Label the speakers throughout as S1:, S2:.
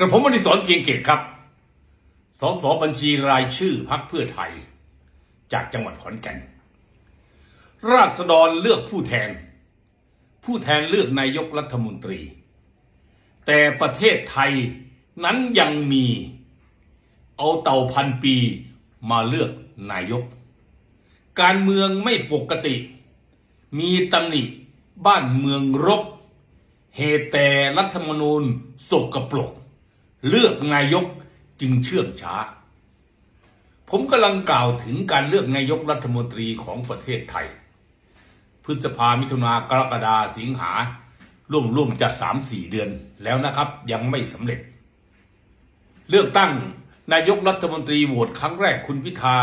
S1: กระผมอดิศรเพียงเกตครับ สสบัญชีรายชื่อพักเพื่อไทย จากจังหวัดขอนแก่น ราษฎรเลือกผู้แทน ผู้แทนเลือกนายกรัฐมนตรี แต่ประเทศไทยนั้นยังมี เอาเต่าพันปีมาเลือกนายก การเมืองไม่ปกติ มีตำหนิบ้านเมืองรบ เหตุแต่รัฐธรรมนูญสกปรก เลือกนายกจึงเชื่องช้า ผมกำลังกล่าวถึงการเลือกนายกรัฐมนตรีของประเทศไทย พฤษภามิถุนากรกฎาสิงหาร่วมร่วมจะสามสี่เดือนแล้วนะครับ ยังไม่สำเร็จ เลือกตั้งนายกรัฐมนตรีโหวตครั้งแรกคุณพิธา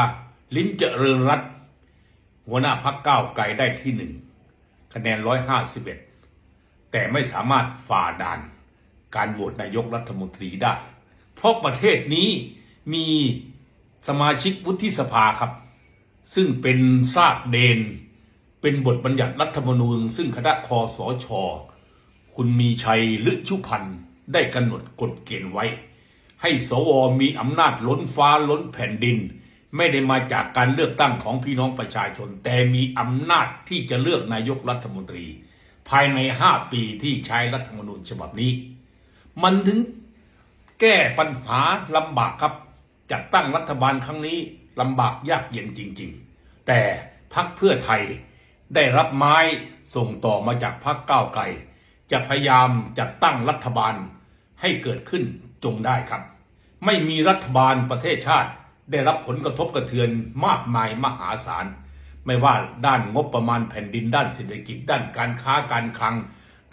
S1: ลิ้มเจริญรัตน์หัวหน้าพักก้าวไกลได้ที่หนึ่งคะแนนร้อยห้าสิบเอ็ดแต่ไม่สามารถฝ่าด่าน การโหวตนายกรัฐมนตรีได้ เพราะประเทศนี้มีสมาชิกวุฒิสภาครับ ซึ่งเป็นซากเดน เป็นบทบัญญัติรัฐธรรมนูญ ซึ่งคณะคอสอชอคุณมีชัยลึชุพันธ์ได้กำหนดกฎเกณฑ์ไว้ ให้สวมีอำนาจล้นฟ้าล้นแผ่นดิน ไม่ได้มาจากการเลือกตั้งของพี่น้องประชาชน แต่มีอำนาจที่จะเลือกนายกรัฐมนตรี ภายในห้าปีที่ใช้รัฐธรรมนูญฉบับนี้ มันถึงแก้ปัญหาลำบากครับ จัดตั้งรัฐบาลครั้งนี้ลำบากยากเย็นจริง ๆ แต่พักเพื่อไทยได้รับไม้ส่งต่อมาจากพักก้าวไกล จะพยายามจัดตั้งรัฐบาลให้เกิดขึ้นจงได้ครับ ไม่มีรัฐบาลประเทศชาติได้รับผลกระทบกระเทือนมากมายมหาศาล ไม่ว่าด้านงบประมาณแผ่นดินด้านเศรษฐกิจ ด้านการค้าการคลัง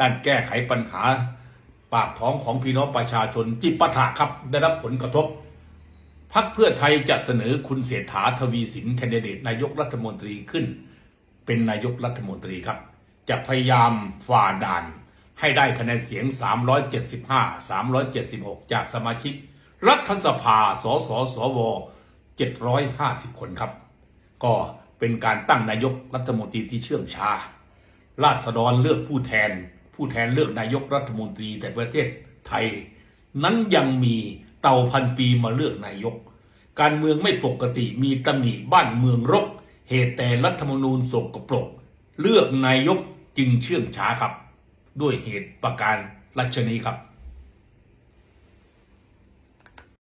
S1: ด้านแก้ไขปัญหา ปากท้องของพี่น้องประชาชนจิปาถะครับได้รับผลกระทบพักเพื่อไทยจะเสนอคุณเศรษฐาทวีสินแคนดิเดตนายกรัฐมนตรีขึ้น เป็นนายกรัฐมนตรีครับ จะพยายามฝ่าด่าน ให้ได้คะแนนเสียง 375 376 จากสมาชิก รัฐสภา สสสว 750 คนครับ ก็เป็นการตั้งนายกรัฐมนตรีที่เชื่องช้าราษฎรเลือกผู้แทน ผู้แทนเลือกนายกรัฐมนตรีแต่ประเทศไทย นั้นยังมีเต่าพันปีมาเลือกนายก การเมืองไม่ปกติมีตำหนิบ้านเมืองรก เหตุแต่รัฐธรรมนูญสกปรก เลือกนายกจึงเชื่องช้าครับ ด้วยเหตุประการลัชนี้ครับ